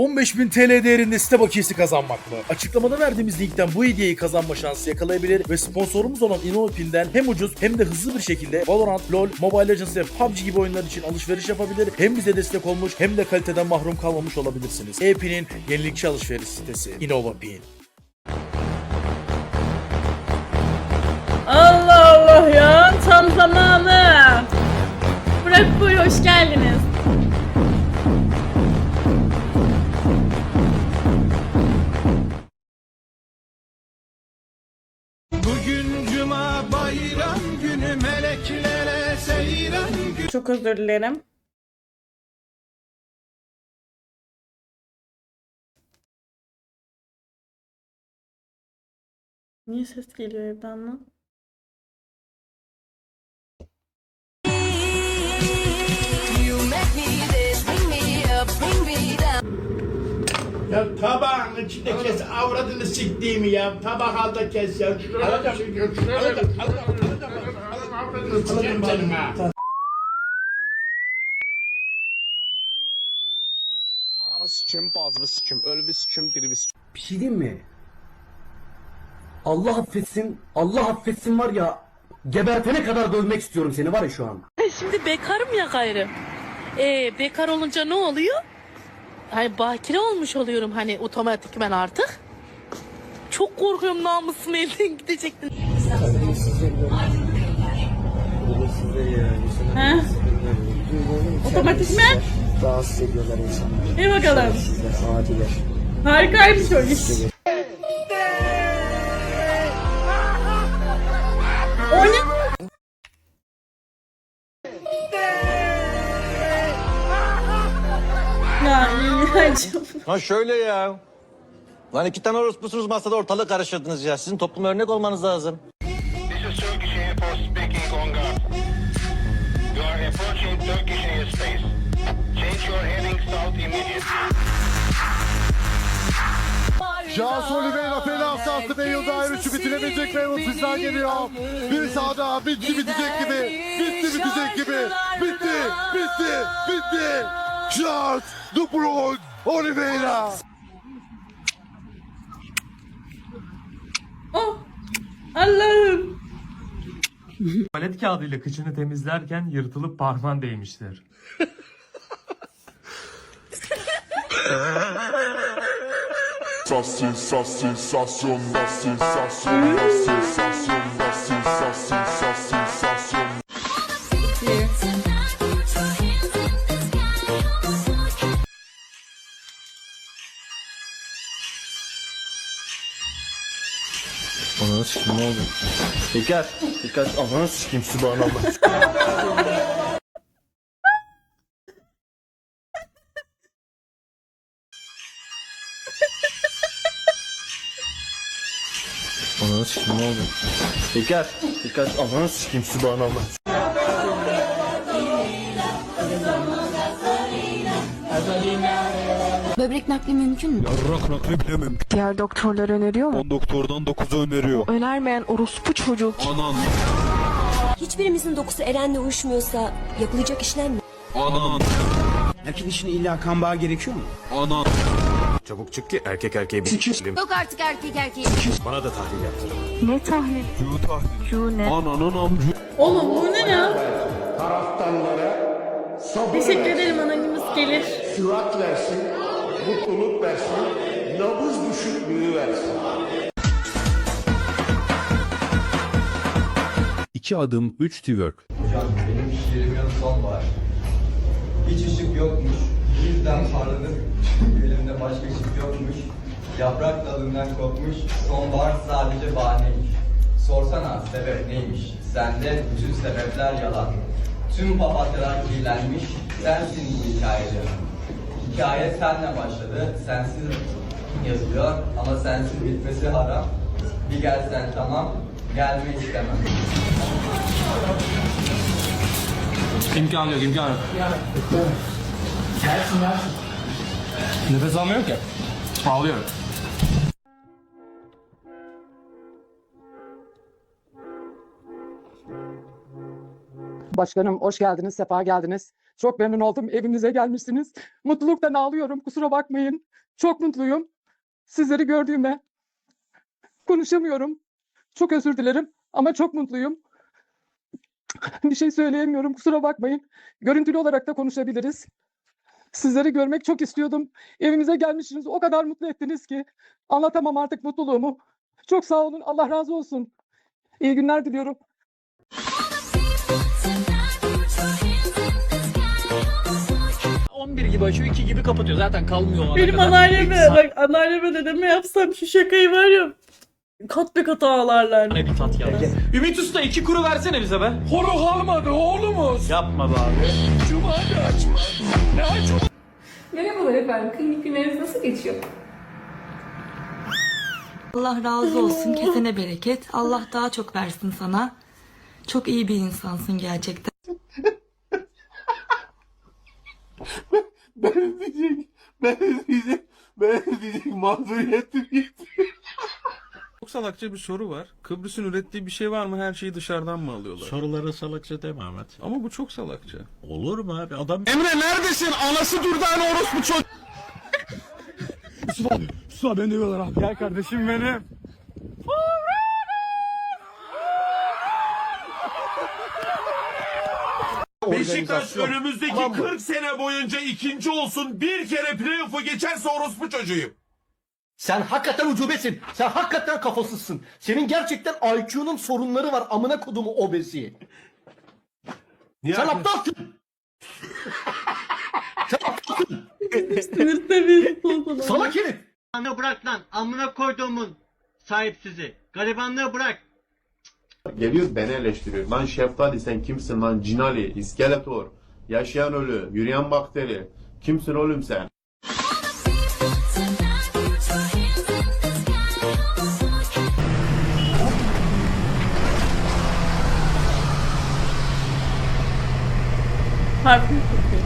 15.000 TL değerinde site bakiyesi kazanmak mı? Açıklamada verdiğimiz linkten bu hediyeyi kazanma şansı yakalayabilir ve sponsorumuz olan InnoPin'den hem ucuz hem de hızlı bir şekilde Valorant, LoL, Mobile Legends ve PUBG gibi oyunlar için alışveriş yapabilir. Hem bize destek olmuş hem de kaliteden mahrum kalmamış olabilirsiniz. E-Pin'in yenilikçi alışveriş sitesi InnovaPin. Allah Allah ya tam zamanı. Burak Bey hoş geldiniz. Çok özür dilerim. Niye ses geliyor evden lan? Ya tabağın içinde kes avradını siktiğimi ya. Tabak al da kes ya. Şuraya da şuraya da şuraya da avradını sikeyim senin ha. Anamı sikim, bazımı sikim, ölümü sikim, dirimi sikim. Bir şey diyeyim mi? Allah affetsin, Allah affetsin var ya gebertene kadar dövmek istiyorum seni var ya şu an. Şimdi bekarım ya gayrı. Ee, bekar olunca ne oluyor? Hani bakire olmuş oluyorum hani otomatikmen artık. Çok korkuyorum namusum elden gidecekti. He? Otomatikmen. Rahatsız ediyorlar insanları. İyi bakalım. Adiler. Harikaymış o iş. İlhan'cım. Ha şöyle ya. Lan iki tane orospusunuz masada ortalık karıştırdınız ya. Sizin topluma örnek olmanız lazım. This is Turkish Air Force speaking on guard. You are approaching Turkish airspace. Change your heading south immediately. Şahs Oliveira penaltı attı ve yılda ayrışı bitirebilecek ve bizden geliyor. Bir sağda bitti bitecek gibi. Bitti bitecek gibi. Bitti, bitti, bitti. Charles Dubrun Oliveira. Oh. Allah'ım. Tuvalet kağıdıyla kıçını temizlerken yırtılıp parmağın değmiştir. Sa sensasyon, sensasyon, sensasyon, sensasyon, sensasyon, sensasyon. Ananı sikim ne oldu? Dikkat, dikkat. Ananı sikim subhanallah. Ananı sikim ne oldu? Dikkat, dikkat. Ananı sikim subhanallah. Böbrek nakli mümkün mü? Yarrak nakli bile mümkün. Diğer doktorlar öneriyor mu? 10 doktordan 9'u öneriyor. Önermeyen orospu çocuk. Anan, Hiçbirimizin dokusu Eren'le uyuşmuyorsa yapılacak işlem mi? anan, Erkek için illa kan bağı gerekiyor mu? anan. Çabuk çık ki erkek erkeğe bir Yok artık erkek erkeği. Bana da tahlil yaptır. Ne tahlil? Şu tahlil. Şu ne? Ananın amcı. Oğlum bu ne ya? Teşekkür ederim anonimiz gelir. Sürat versin, mutluluk versin, nabız düşüklüğü versin. İki adım 3 twerk. Benim şiirimin son var. Hiç ışık yokmuş. Birden parladı. Elimde başka ışık yokmuş. Yaprak dalından kopmuş. Sonbahar sadece bahaneymiş. Sorsana sebep neymiş? Sende bütün sebepler yalan. Tüm papatyalar kirlenmiş. Sensin bu hikayeci. Hikaye senle başladı. Sensiz yazılıyor ama sensiz bitmesi haram. Bir gelsen tamam, gelme istemem. İmkanı yok, imkanı yok. Nefes almıyor ki. Ağlıyorum. Başkanım hoş geldiniz, sefa geldiniz. Çok memnun oldum. Evimize gelmişsiniz. Mutluluktan ağlıyorum. Kusura bakmayın. Çok mutluyum. Sizleri gördüğüme konuşamıyorum. Çok özür dilerim ama çok mutluyum. Bir şey söyleyemiyorum. Kusura bakmayın. Görüntülü olarak da konuşabiliriz. Sizleri görmek çok istiyordum. Evimize gelmişsiniz. O kadar mutlu ettiniz ki. Anlatamam artık mutluluğumu. Çok sağ olun. Allah razı olsun. İyi günler diliyorum. 11 gibi açıyor 2 gibi kapatıyor. Zaten kalmıyor o ana Benim kadar. anneanneme Bir bak anneanneme dedeme yapsam şu şakayı var ya kat be kat ağlarlar. bir tat ya. Ümit Usta 2 kuru versene bize be. Horu kalmadı oğlumuz. Yapma be abi. Merhabalar efendim klinik günleriniz nasıl geçiyor? Allah razı olsun kesene bereket. Allah daha çok versin sana. Çok iyi bir insansın gerçekten. Ben diyecek, ben diyecek, ben diyecek mağduriyetim gitti. Çok salakça bir soru var. Kıbrıs'ın ürettiği bir şey var mı? Her şeyi dışarıdan mı alıyorlar? Sorulara salakça deme Ahmet. Ama bu çok salakça. Olur mu abi? Adam Emre neredesin? Anası durdan orospu çocuk. Mustafa, Mustafa beni dövüyorlar abi. Gel kardeşim benim. Beşiktaş önümüzdeki 40 sene boyunca ikinci olsun bir kere playoff'u geçerse orospu çocuğuyum. Sen hakikaten ucubesin. Sen hakikaten kafasızsın. Senin gerçekten IQ'nun sorunları var. Amına kodumu obezi. Sen aptalsın. Sen aptalsın. Seviyesi bozuldu. Salak herif. Amına bırak lan. Amına koyduğumun sahipsizi. Garibanlığı bırak. Geliyor beni eleştiriyor. Lan Şeftali sen kimsin lan? Cinali, iskeletor, yaşayan ölü, yürüyen bakteri. Kimsin oğlum sen? Farklı kokuyor.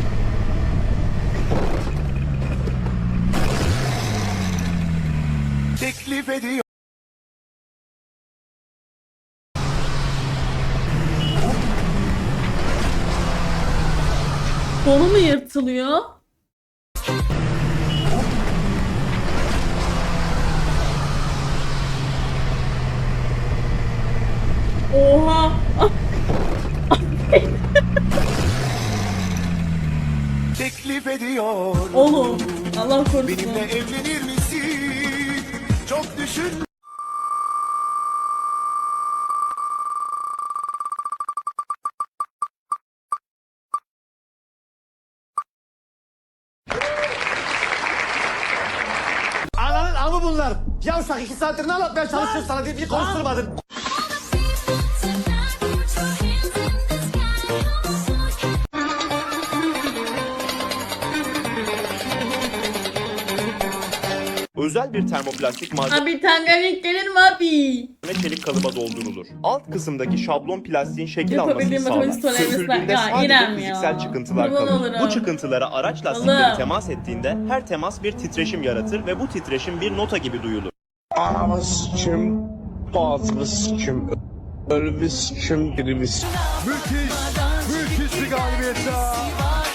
Teklif ediyor. Teklif ediyor. Oğlum Allah korusun. evlenir misin? Çok düşün. Ananın bunlar. Yavşak iki saattir ne anlatmaya çalışıyorsun sana diye bir konuşturmadın. Özel bir termoplastik malzeme Abi Tanganyika gelir mi abi? çelik kalıba doldurulur. Alt kısımdaki şablon plastiğin şekil Yapabildiğim matematik sorularımız ben. Ya İrem ya. Kurban olurum. Bu çıkıntılara araç lastikleri temas ettiğinde her temas bir titreşim yaratır ve bu titreşim bir nota gibi duyulur. Anamız kim? Bazımız kim? Ölümüz kim? Dirimiz Müthiş, müthiş bir galibiyet daha.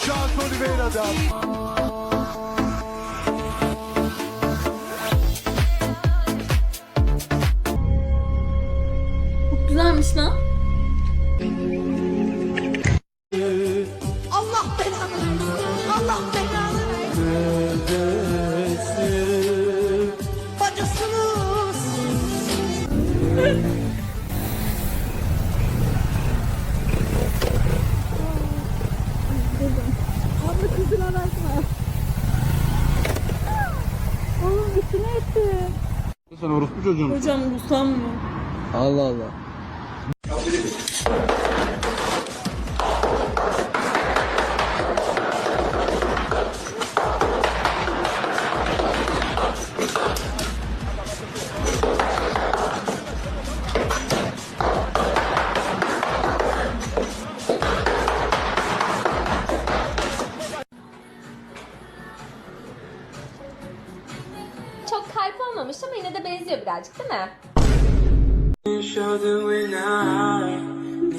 Charles Oliveira'dan. Sen orospu çocuğun. Hocam Ruslan mı? Allah Allah.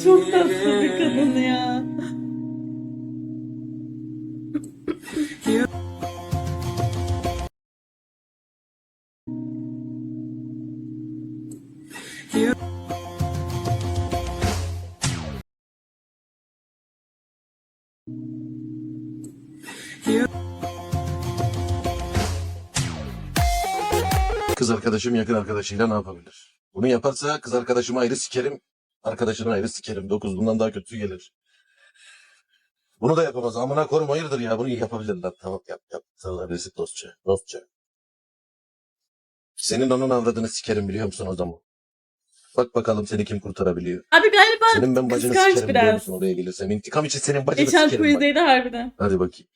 Çok tatlı bir kadın ya. Kız arkadaşım yakın arkadaşıyla ne yapabilir? Bunu yaparsa kız arkadaşımı ayrı sikerim, arkadaşını ayrı sikerim. Dokuz bundan daha kötüsü gelir. Bunu da yapamaz. Amına korum hayırdır ya. Bunu yapabilirler. Tamam yap yap. Rezil dostça. Dostça. Senin onun avradını sikerim biliyor musun o zaman? Bak bakalım seni kim kurtarabiliyor. Abi galiba Senin ben bacını kıskanç sikerim biliyor biraz. musun oraya gelirsem. İntikam için senin bacını geçen sikerim bak. quizdeydi harbiden. Hadi bakayım.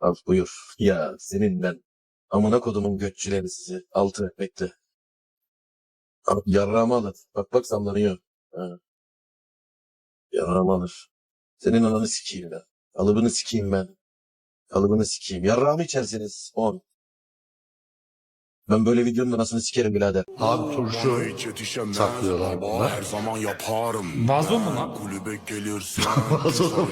Al buyur. Ya senin ben. Amına kodumun götçüleri sizi. Altı bekle. Abi yarrağımı alır. Bak bak sallanıyor. Ha. Yarrağımı alır. Senin ananı sikeyim ben. Alıbını sikeyim ben. Alıbını sikeyim. Yarrağımı içersiniz. On. Ben böyle videonun anasını sikerim birader. Abi turşu saklıyorlar bunlar. Her zaman yaparım. Vazo mu lan? Kulübe gelirsin. Vazo mu?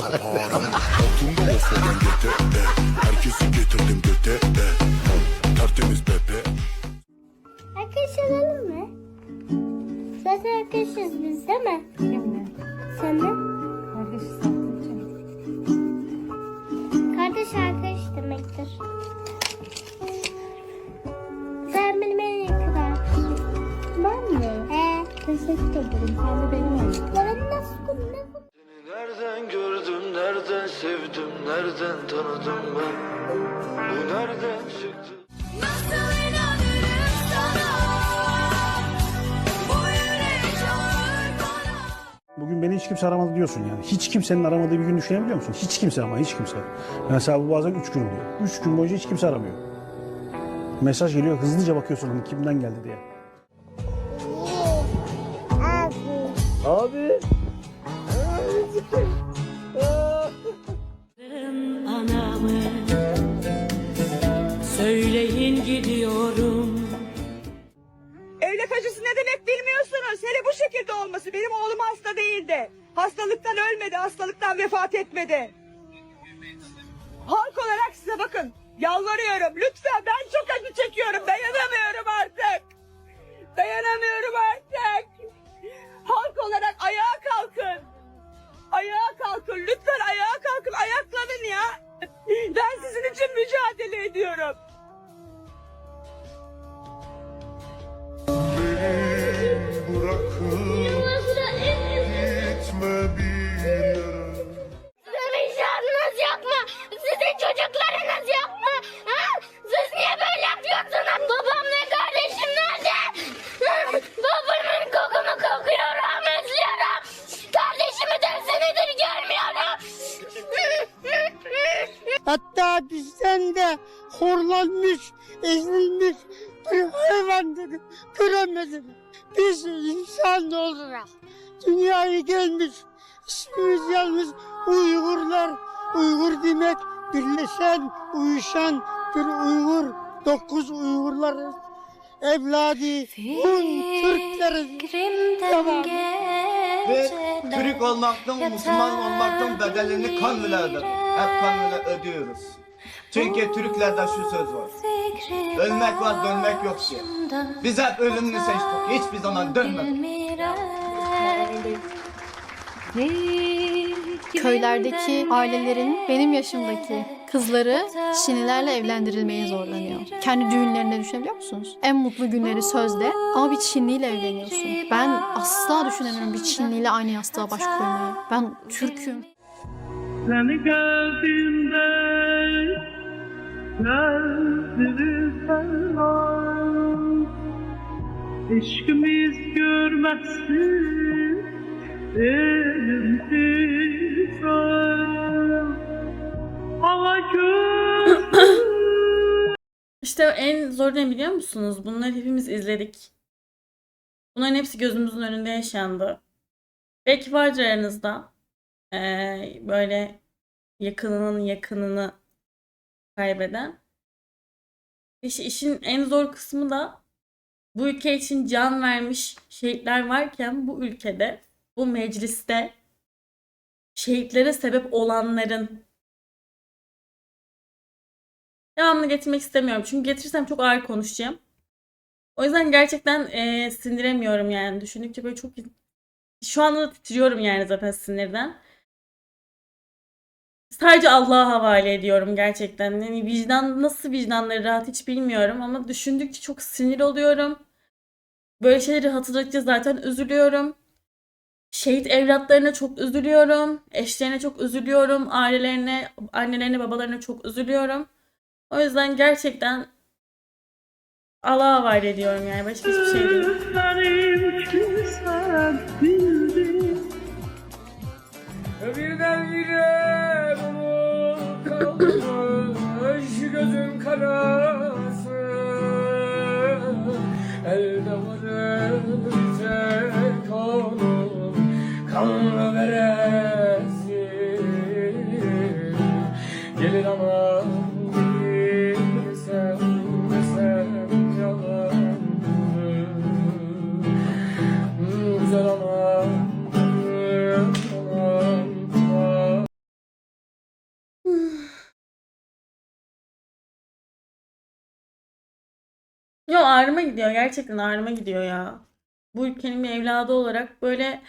kaparım. Altında Volkswagen GT. e. Herkesi getirdim göte. e. Tertemiz bebe. Arkadaşlanalım mı? Zaten arkadaşız biz değil mi? Kimle? Senle? Kardeş arkadaş demektir. Sen benim en yakın arkadaşım. Ben mi? He. Teşekkür ederim. Sen de benim en yakın. Ben nasıl ne Nereden gördüm, nereden sevdim, nereden tanıdım ben? Bu nereden çıktı? Hiç kimse aramadı diyorsun yani. Hiç kimsenin aramadığı bir gün düşünebiliyor musun? Hiç kimse ama hiç kimse. Mesela bu bazen üç gün oluyor. Üç gün boyunca hiç kimse aramıyor. Mesaj geliyor hızlıca bakıyorsun hani kimden geldi diye. Abi. Anamı Hele bu şekilde olması. Benim oğlum hasta değildi. Hastalıktan ölmedi, hastalıktan vefat etmedi. Halk olarak size bakın. Yalvarıyorum. Lütfen ben çok acı çekiyorum. Dayanamıyorum artık. Bizden de horlanmış, ezilmiş bir hayvandır. Göremedim. Biz insan olarak dünyaya gelmiş. İsmimiz yalnız Uygurlar. Uygur demek birleşen, uyuşan bir Uygur. Dokuz Uygurlarız. Evladi, un Türkleriz. Tamam. Ve Türk olmaktan, Müslüman olmaktan bedelini kanla ödedik. Hep kanla ödüyoruz. Çünkü Türklerde şu söz var. Ölmek var, dönmek yok diye. Biz hep ölümünü seçtik. Hiçbir zaman dönmedik. Köylerdeki ailelerin benim yaşımdaki kızları Çinlilerle evlendirilmeye zorlanıyor. Kendi düğünlerinde düşünebiliyor musunuz? En mutlu günleri sözde ama bir Çinliyle evleniyorsun. Ben asla düşünemiyorum bir Çinliyle aynı yastığa baş koymayı. Ben Türk'üm. Seni gördüğümde gözleri ferman Eşkimiz görmezsin İşte en zor ne biliyor musunuz? Bunları hepimiz izledik. Bunların hepsi gözümüzün önünde yaşandı. Belki vardır aranızda eee, böyle yakınının yakınını kaybeden. İşte işin en zor kısmı da bu ülke için can vermiş şehitler varken bu ülkede, bu mecliste şehitlere sebep olanların devamını getirmek istemiyorum. Çünkü getirirsem çok ağır konuşacağım. O yüzden gerçekten eee, sindiremiyorum yani. Düşündükçe böyle çok şu anda da titriyorum yani zaten sinirden. Sadece Allah'a havale ediyorum gerçekten. Yani vicdan nasıl vicdanları rahat hiç bilmiyorum ama düşündükçe çok sinir oluyorum. Böyle şeyleri hatırladıkça zaten üzülüyorum. Şehit evlatlarına çok üzülüyorum. Eşlerine çok üzülüyorum. Ailelerine, annelerine, babalarına çok üzülüyorum. O yüzden gerçekten Allah'a havale ediyorum yani. Başka hiçbir şey değil. Gözüm karası Elde varır gidiyor. Gerçekten ağrıma gidiyor ya. Bu ülkenin bir evladı olarak böyle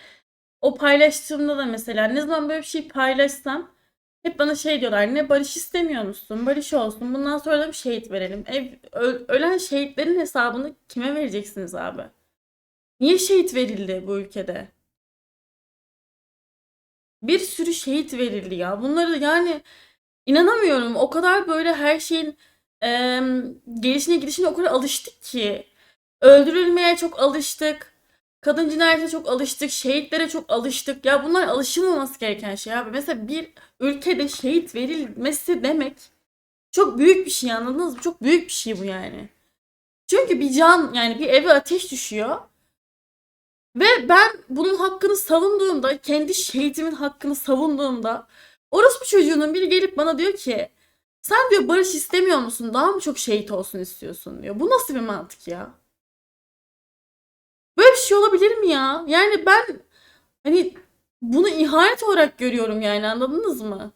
o paylaştığımda da mesela ne zaman böyle bir şey paylaşsam hep bana şey diyorlar. Ne barış istemiyor musun? Barış olsun. Bundan sonra da bir şehit verelim. Ev, ölen şehitlerin hesabını kime vereceksiniz abi? Niye şehit verildi bu ülkede? Bir sürü şehit verildi ya. Bunları yani inanamıyorum. O kadar böyle her şeyin em, gelişine gidişine o kadar alıştık ki. Öldürülmeye çok alıştık. Kadın cinayete çok alıştık. Şehitlere çok alıştık. Ya bunlar alışılmaması gereken şey abi. Mesela bir ülkede şehit verilmesi demek çok büyük bir şey anladınız mı? Çok büyük bir şey bu yani. Çünkü bir can yani bir eve ateş düşüyor. Ve ben bunun hakkını savunduğumda, kendi şehitimin hakkını savunduğumda orospu çocuğunun biri gelip bana diyor ki sen diyor barış istemiyor musun? Daha mı çok şehit olsun istiyorsun diyor. Bu nasıl bir mantık ya? Bir şey olabilir mi ya? Yani ben hani bunu ihanet olarak görüyorum yani anladınız mı?